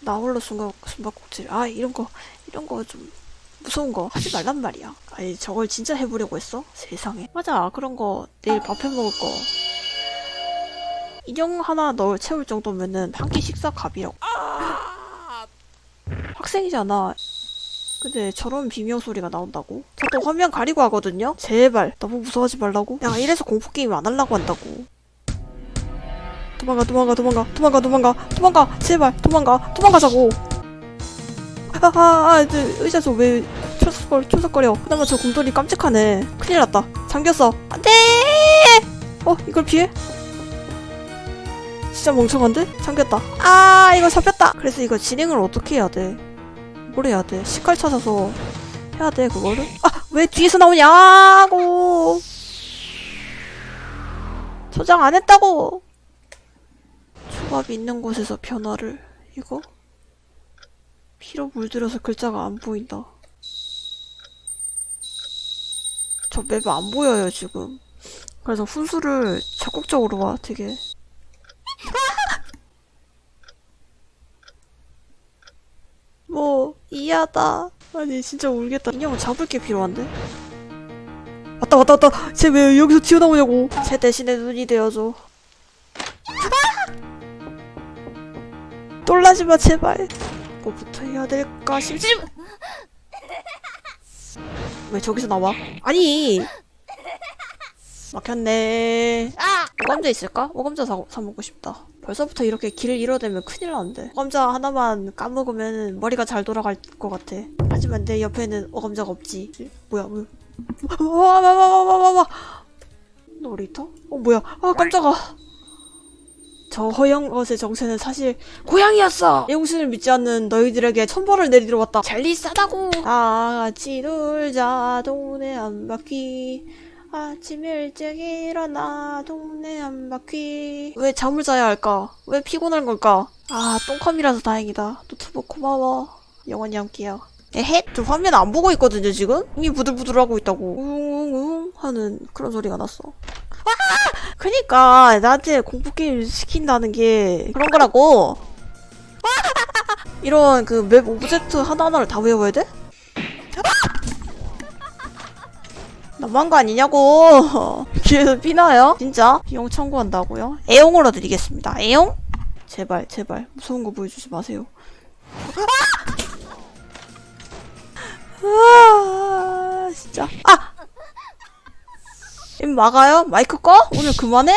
나 홀로 숨바, 숨바꼭질. 아, 이런 거, 이런 거 좀 무서운 거 하지 말란 말이야. 아니, 저걸 진짜 해보려고 했어? 세상에. 맞아, 그런 거 내일 밥 해 먹을 거. 인형 하나 넣을 채울 정도면은 한 끼 식사 값이라고. 학생이잖아. 근데 저런 비명 소리가 나온다고? 저또 화면 가리고 하거든요? 제발, 너무 무서워하지 말라고? 야, 이래서 공포게임 안 하려고 한다고. 도망가 도망가 도망가 도망가 도망가 도망가 제발 도망가 도망가자고. 아아 저 의자 저왜 초석거려 초석거려? 그나마 저 곰돌이 깜찍하네. 큰일 났다. 잠겼어. 안돼! 어 이걸 피해? 진짜 멍청한데? 잠겼다. 아 이거 잡혔다. 그래서 이거 진행을 어떻게 해야 돼 뭘 해야 돼 식칼 찾아서 해야 돼 그거를 아 왜 뒤에서 나오냐고 저장 안 했다고 조합이 있는 곳에서 변화를 이거 피로 물들여서 글자가 안 보인다. 저 맵이 안 보여요 지금. 그래서 훈수를 적극적으로 와 되게. 뭐 이해하다. 아니 진짜 울겠다. 인형을 잡을 게 필요한데. 왔다 왔다 왔다. 쟤 왜 여기서 튀어나오냐고. 쟤 대신에 눈이 되어줘. 놀라지 마 제발 뭐부터 해야 될까 싶지 왜 저기서 나와 아니 막혔네 아 오감자 있을까? 오감자 사, 사 먹고 싶다 벌써부터 이렇게 길을 잃어대면 큰일 나는데 오감자 하나만 까먹으면 머리가 잘 돌아갈 것 같아 하지만 내 옆에는 오감자가 없지 뭐야 뭐야 와와와와와와 놀이터? 어 뭐야 아 깜짝아 저 허영 것의 정체는 사실 고양이였어. 용신을 믿지 않는 너희들에게 천벌을 내리러 왔다. 젤리 싸다고. 다 같이 놀자 동네 한 바퀴. 아침 일찍 일어나 동네 한 바퀴. 왜 잠을 자야 할까? 왜 피곤한 걸까? 아 똥컴이라서 다행이다. 노트북 고마워. 영원히 함께야. 에헷, 저 화면 안 보고 있거든요 지금? 이미 부들부들하고 있다고. 웅웅 하는 그런 소리가 났어. 그니까 나한테 공포 게임 시킨다는 게 그런 거라고. 이런 그 맵 오브젝트 하나하나를 다 외워야 돼? 너무한 거 아니냐고. 귀에서 피나요? 진짜? 비용 청구한다고요? 애용으로 드리겠습니다. 애용? 제발 제발 무서운 거 보여주지 마세요. 아, 진짜. 아! 임 막아요? 마이크 꺼? 오늘 그만해?